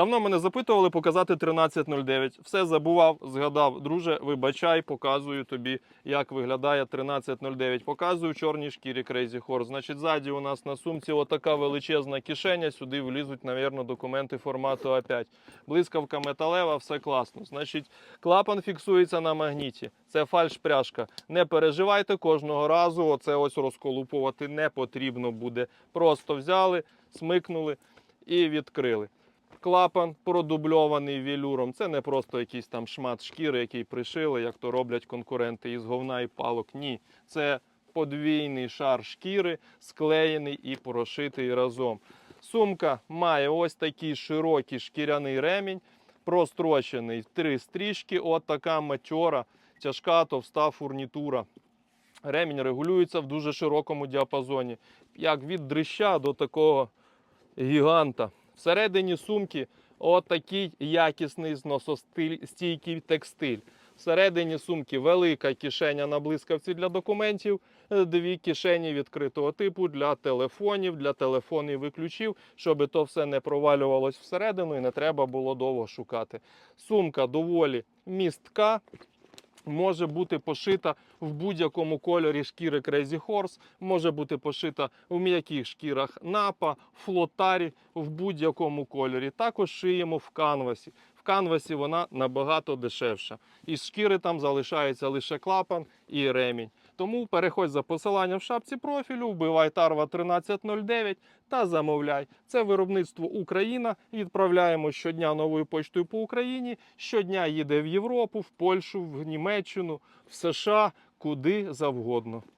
Давно мене запитували показати 1309. Все забував, згадав. Друже, вибачай, показую тобі, як виглядає 1309. Показую чорній шкірі Crazy Horse. Значить, ззаді у нас на сумці отака величезна кишеня. Сюди влізуть, навірно, документи формату А5. Блискавка металева, все класно. Значить, клапан фіксується на магніті. Це фальш-пряжка. Не переживайте кожного разу. Оце ось розколупувати не потрібно буде. Просто взяли, смикнули і відкрили. Клапан продубльований велюром. Це не просто якийсь там шмат шкіри, який пришили, як то роблять конкуренти із говна і палок. Ні, це подвійний шар шкіри, склеєний і прошитий разом. Сумка має ось такий широкий шкіряний ремінь, прострочений три стрічки. От така матьора, тяжка, товста фурнітура. Ремінь регулюється в дуже широкому діапазоні, як від дрища до такого гіганта. Всередині сумки отакий якісний зносостійкий текстиль. Всередині сумки велика кишеня на блискавці для документів, е, дві кишені відкритого типу для телефонів, для телефонів і ключів, щоб то все не провалювалось всередину і не треба було довго шукати. Сумка доволі містка. Може бути пошита в будь-якому кольорі шкіри Crazy Horse, може бути пошита в м'яких шкірах напа, флотарі в будь-якому кольорі. Також шиємо в канвасі. В канвасі вона набагато дешевша. Із шкіри там залишається лише клапан і ремінь. Тому переходь за посиланням в шапці профілю, вбивай Тарва 1309 та замовляй. Це виробництво Україна. Відправляємо щодня новою почтою по Україні. Щодня їде в Європу, в Польщу, в Німеччину, в США, куди завгодно.